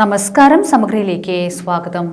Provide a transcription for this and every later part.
നമസ്കാരം സമഗ്രയിലേക്ക് സ്വാഗതം.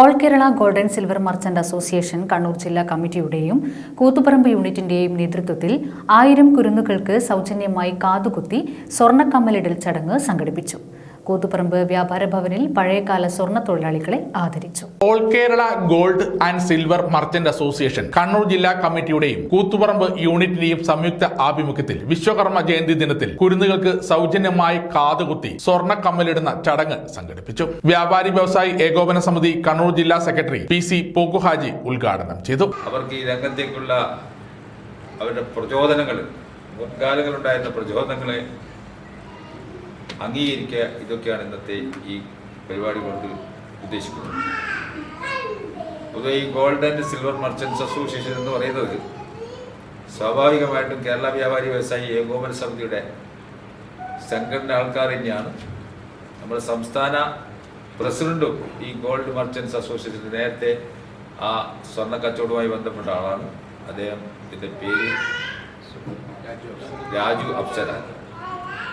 All Kerala golden silver merchant association Kannur ജില്ലാ കമ്മിറ്റിയുടെയും കൂത്തുപറമ്പ് യൂണിറ്റിന്റെയും നേതൃത്വത്തിൽ ആയിരം കുരുന്നുകൾക്ക് സൗജന്യമായി കാതുകുത്തി സ്വർണക്കമ്മലിടൽ ചടങ്ങ് സംഘടിപ്പിച്ചു. കൂത്തുപറമ്പ് വ്യാപാര ഭവനിൽ പഴയകാല സ്വർണ തൊഴിലാളികളെ ആദരിച്ചു. All Kerala gold and silver merchant association Kannur ജില്ലാ കമ്മിറ്റിയുടെയും കൂത്തുപറമ്പ് യൂണിറ്റിന്റെയും സംയുക്ത ആഭിമുഖ്യത്തിൽ വിശ്വകർമ്മ ജയന്തി ദിനത്തിൽ കുരുന്നുകൾക്ക് സൗജന്യമായി കാതുകുത്തി സ്വർണ കമ്മലിടുന്ന ചടങ്ങ് സംഘടിപ്പിച്ചു. വ്യാപാരി വ്യവസായി ഏകോപന സമിതി കണ്ണൂർ ജില്ലാ സെക്രട്ടറി പി സി പോക്കുഹാജി ഉദ്ഘാടനം ചെയ്തു. അവർക്ക് ഈ രംഗത്തേക്കുള്ള അവരുടെ പ്രചോദനങ്ങൾ മുൻകാലങ്ങളുണ്ടായിരുന്ന പ്രചോദനങ്ങളെ അംഗീകരിക്കുക ഇതൊക്കെയാണ് ഇന്നത്തെ ഈ പരിപാടി കൊണ്ട് ഉദ്ദേശിക്കുന്നത്. പൊതുവെ ഈ gold and silver merchants association എന്ന് പറയുന്നത് സ്വാഭാവികമായിട്ടും കേരള വ്യാപാരി വ്യവസായി ഏകോപന സമിതിയുടെ സംഘടന ആൾക്കാർ തന്നെയാണ്. നമ്മുടെ സംസ്ഥാന പ്രസിഡന്റും ഈ ഗോൾഡ് മർച്ചൻസ് അസോസിയേഷൻ നേരത്തെ ആ സ്വർണ കച്ചവടവുമായി ബന്ധപ്പെട്ട ആളാണ്. അദ്ദേഹം ഇതിന്റെ പേര് രാജു അപ്സര.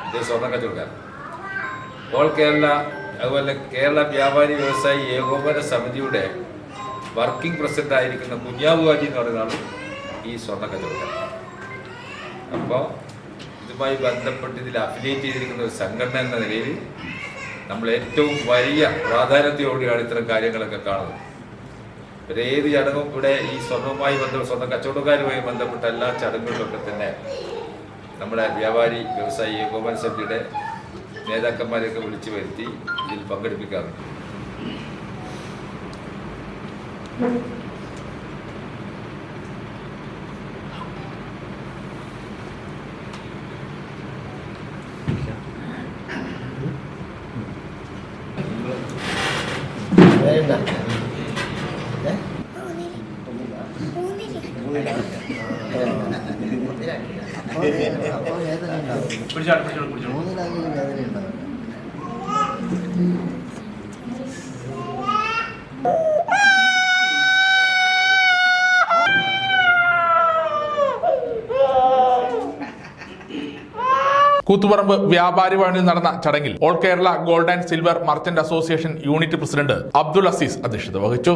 അദ്ദേഹം സ്വർണ കച്ചവടക്കാരൻ. ഓൾ കേരള അതുപോലെ കേരള വ്യാപാരി വ്യവസായി ഏകോപന സമിതിയുടെ വർക്കിംഗ് പ്രസിഡന്റ് ആയിരിക്കുന്ന കുഞ്ഞാബു ഹാജി എന്ന് പറയുന്ന ആൾ ഈ സ്വർണ കച്ചവടക്കാരൻ. അപ്പോൾ ഇതുമായി ബന്ധപ്പെട്ട് ഇതിൽ അഫിലിയേറ്റ് ചെയ്തിരിക്കുന്ന ഒരു സംഘടന എന്ന നിലയിൽ നമ്മൾ ഏറ്റവും വലിയ പ്രാധാന്യത്തോടെയാണ് ഇത്തരം കാര്യങ്ങളൊക്കെ കാണുന്നത്. ഒരു ഏത് ചടങ്ങും ഇവിടെ ഈ സ്വർണവുമായി ബന്ധപ്പെട്ട് സ്വർണ കച്ചവടക്കാരുമായി ബന്ധപ്പെട്ട എല്ലാ ചടങ്ങുകളിലൊക്കെ തന്നെ നമ്മുടെ വ്യാപാരി വ്യവസായി ഏകോപന സമിതിയുടെ നേതാക്കന്മാരെയൊക്കെ വിളിച്ചു വരുത്തി ഇതിൽ പങ്കെടുപ്പിക്കാറുണ്ട്. വേണ്ട. കൂത്തുപറമ്പ് വ്യാപാരി ഭവനിൽ നടന്ന ചടങ്ങിൽ all Kerala gold and silver merchant association unit president Abdul Aziz അധ്യക്ഷത വഹിച്ചു.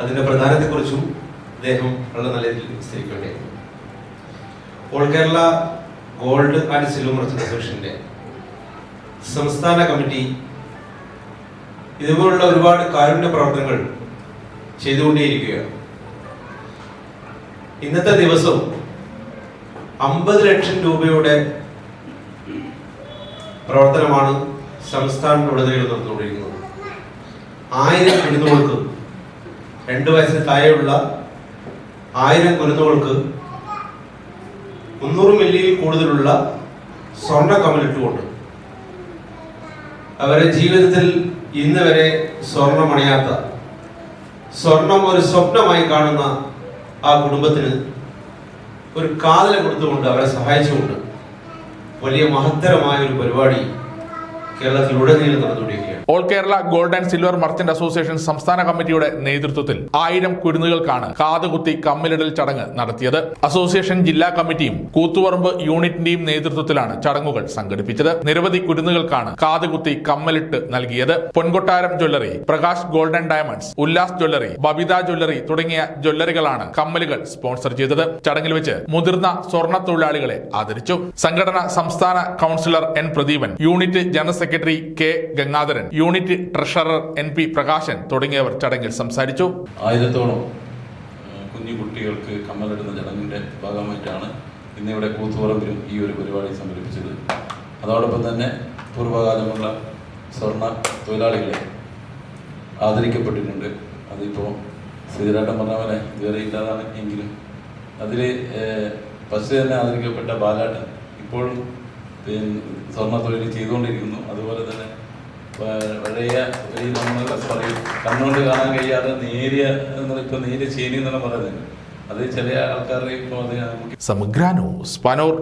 അതിന്റെ പ്രധാനത്തെക്കുറിച്ചും അദ്ദേഹം വളരെ നല്ല രീതിയിൽ all Kerala gold and silver അസോസിയേഷന്റെ സംസ്ഥാന കമ്മിറ്റി ഇതുപോലുള്ള ഒരുപാട് കാരുണ്യ പ്രവർത്തനങ്ങൾ ചെയ്തുകൊണ്ടേയിരിക്കുകയാണ്. ഇന്നത്തെ ദിവസം അമ്പത് ലക്ഷം രൂപയുടെ പ്രവർത്തനമാണ് സംസ്ഥാനത്തുടനീളം നടന്നുകൊണ്ടിരിക്കുന്നത് ആയിരം കുരുന്നുകൾക്ക് രണ്ട് വയസ്സിന് താഴെയുള്ള ആയിരം കുരുന്നുകൾക്ക് മുന്നൂറ് മില്ലിയിൽ കൂടുതലുള്ള സ്വർണ കമലിട്ടുകൊണ്ട് അവരെ ജീവിതത്തിൽ ഇന്ന് വരെ സ്വർണമണിയാത്ത സ്വർണം ഒരു സ്വപ്നമായി കാണുന്ന ആ കുടുംബത്തിന് ഒരു കാതല കൊടുത്തുകൊണ്ട് അവരെ സഹായിച്ചുകൊണ്ട് വലിയ മഹത്തരമായ ഒരു പരിപാടി കേരളത്തിലുടനീളം all Kerala gold and silver merchant association സംസ്ഥാന കമ്മിറ്റിയുടെ നേതൃത്വത്തിൽ ആയിരം കുരുന്നുകൾക്കാണ് കാതുകുത്തി കമ്മിലിടൽ ചടങ്ങ് നടത്തിയത്. അസോസിയേഷൻ ജില്ലാ കമ്മിറ്റിയും കൂത്തുപറമ്പ് യൂണിറ്റിന്റെയും നേതൃത്വത്തിലാണ് ചടങ്ങുകൾ സംഘടിപ്പിച്ചത്. നിരവധി കുരുന്നുകൾക്കാണ് കാതുകുത്തി കമ്മലിട്ട് നൽകിയത്. Ponkottaram jewellery Prakash golden diamonds Ullas jewellery Babitha jewellery തുടങ്ങിയ ജ്വല്ലറികളാണ് കമ്മലുകൾ സ്പോൺസർ ചെയ്തത്. ചടങ്ങിൽ വെച്ച് മുതിർന്ന സ്വർണ തൊഴിലാളികളെ ആദരിച്ചു. സംഘടന സംസ്ഥാന councillor N Pradeepan unit general secretary K Gangadharan unit treasurer N P Prakashan തുടങ്ങിയവർ ചടങ്ങിൽ സംസാരിച്ചു. ആയിരത്തോളം കുഞ്ഞു കുട്ടികൾക്ക് കമ്മലിടുന്ന ചടങ്ങിന്റെ ഭാഗമായിട്ടാണ് ഇന്നിവിടെ കൂത്തുപറമ്പിലും ഈ ഒരു പരിപാടി സംഘടിപ്പിച്ചത്. അതോടൊപ്പം തന്നെ പൂർവകാലമുള്ള സ്വർണ തൊഴിലാളികളെ ആദരിക്കപ്പെട്ടിട്ടുണ്ട്. അതിപ്പോൾ ശ്രീരാട്ടം പറഞ്ഞ പോലെ ഇതുവരെ ഇല്ലാതാണ് എങ്കിലും. അതിൽ ഫസ്റ്റ് തന്നെ ആദരിക്കപ്പെട്ട ബാലാട്ടൻ ഇപ്പോഴും പിന്നെ സ്വർണ തൊഴിൽ ചെയ്തുകൊണ്ടിരിക്കുന്നു. അതുപോലെ തന്നെ പഴയ ഈ നമ്മൾ പറയും കണ്ണുകൊണ്ട് കാണാൻ കഴിയാതെ നേരിയ ഇപ്പോൾ നേരിയ ചേരി എന്നാണ് പറയുന്നത്. അത് ചില ആൾക്കാരുടെ ഇപ്പോൾ അത് സമഗ്ര ന്യൂസ് പനോർ